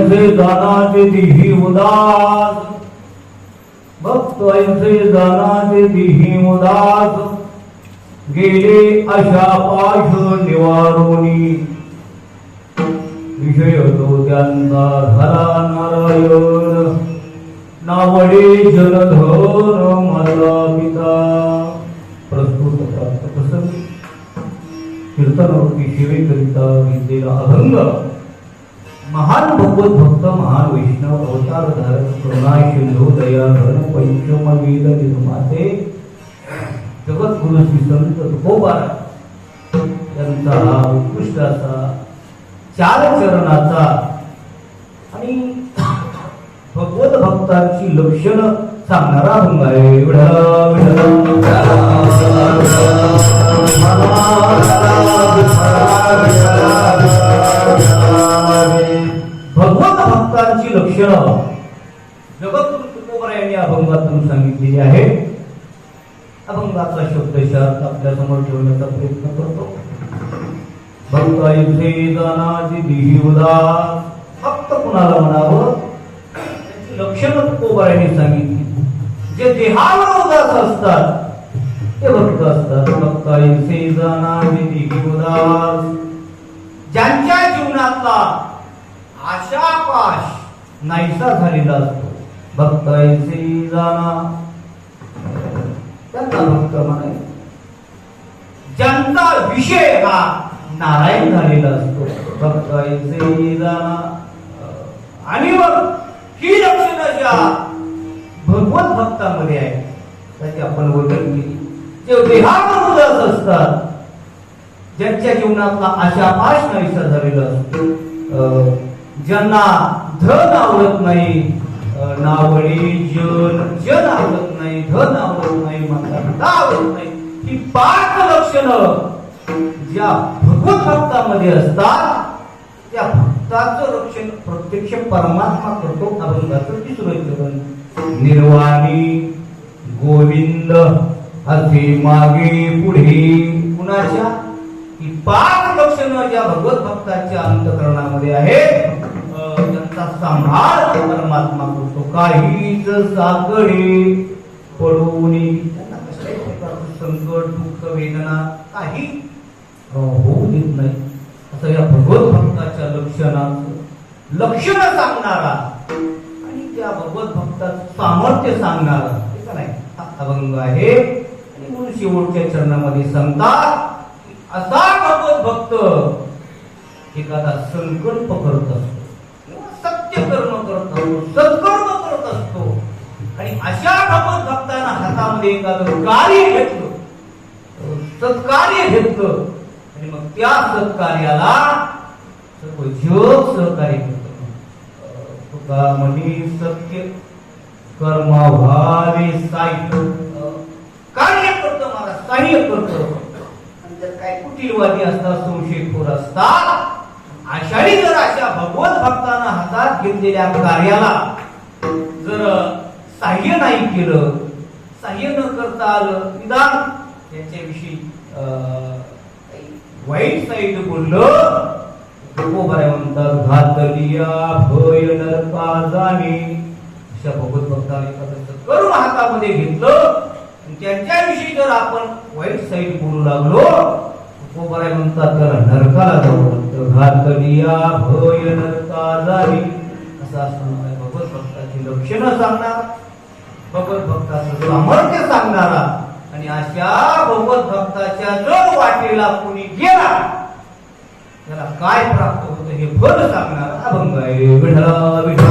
ऐसे जानाचे दिही उदास. भक्त ऐसे जानाचे दिही उदास. गेले अशा पाश निवारोनी. विषय तो त्यांचा झाला नारायण. नावडे जलधर माझा पिता. प्रस्तुत प्राप्त प्रसंगी. कीर्तनवृत्ती सेवेकरिता घेतलेला अभंग. महान भगवत भक्त महान वैष्णव अवतार धारक करुणा सिंधू दया धन पंचम वेद निर्माते जगद्गुरु श्री संत तुकोबारा त्यांचा हा उत्कृष्ट असा चार चरणाचा आणि भगवत भक्तांची लक्षणं सांगणारा अभंग आहे विठ्ठल, भक्तांची लक्षणं जगद्गुरु तुकोबरा यांनी अभंगातून सांगितलेली आहे. अभंगाचा शब्दशः आपल्यासमोर ठेवण्याचा प्रयत्न करतो. भक्त युद्धे जानाची दिही उदास. फक्त कुणाला म्हणावं? त्याची लक्षणं तुकोबरा यांनी सांगितली. जे देहाला उदास असतात ते भक्त असतात. भक्त ऐसे जानाची दिही उदास. ज्यांच्या जीवनातला आशापाश नाहीसा झालेला असतो. भक्त ऐसे जाना त्यांना भक्त म्हणाय ज्यांचा विषय हा नारायण झालेला असतो भक्त ऐसे जाना आणि मग ही लक्षणं ज्या भगवत भक्तामध्ये आहे त्याची आपण वर्णन केली जे देहावर असतात ज्यांच्या जीवनातला आशापाश नाहीसा झालेला असतो अं, ज्यांना धन आवडत नाही नावडी जन जन आवडत नाही धन आवडत नाही माता आवडत नाही. ही पाच लक्षणं ज्या भगवत भक्तामध्ये असतात त्या भक्ताचं रक्षण प्रत्यक्ष परमात्मा करतो अभंगाचं तिसरं चरण. निर्वाणी गोविंद असे मागे पुढे. कुणाच्या? ही पाच लक्षणं ज्या भगवत भक्ताच्या अंतकरणामध्ये आहेत. सांभाळ परमात्मा करतो. काहीच साकडे पडून त्यांना कसल्याही प्रकारचं संकट दुःख वेदना काही होऊ देत नाही. असं या भगवत भक्ताच्या लक्षणात लक्षण सांगणारा आणि त्या भगवत भक्ताचं सामर्थ्य सांगणारा हे का नाही? हा अभंग आहे. आणि म्हणून शेवटच्या चरणामध्ये सांगतात की असा भगवत भक्त एखादा संकल्प करत असतो. किंवा कर्म करत असतो सत्कर्म करत असतो. आणि अशा भगवत भक्तांना हातामध्ये एखादं कार्य घेतलं सत्कार्य घेतलं आणि मग त्या सत्कार्याला सर्व जग सहकार्य करतं तुका म्हणी सत्य कर्म साहित्य. कार्य करत मला सहाय्य करत. आणि जर काय कुटीलवादी असतात संशयखोर असतात आषाढी जर अशा भगवत भक्तांना हातात घेतलेल्या कार्याला जर सहाय्य नाही केलं सहाय्य न करता आलं निदान त्याच्याविषयी अं, वाईट साईड बोललं बऱ्या म्हणतात घातलिया भय नरका जाणे. अशा भगवत भक्ताने करून हातामध्ये घेतलं. त्यांच्याविषयी जर आपण वाईट साईड बोलू लागलो बऱ्या म्हणतात त्याला नरकाला जाऊ घातलिया भय नरका असा असं असताना भगवत भक्ताची लक्षणं सांगणार भगवत भक्ताचं सामर्थ्य सांगणारा आणि अशा भगवत भक्ताच्या जर वाटेला कोणी गेला त्याला काय प्राप्त होतं हे फल सांगणार अभंग आहे. विठा विठा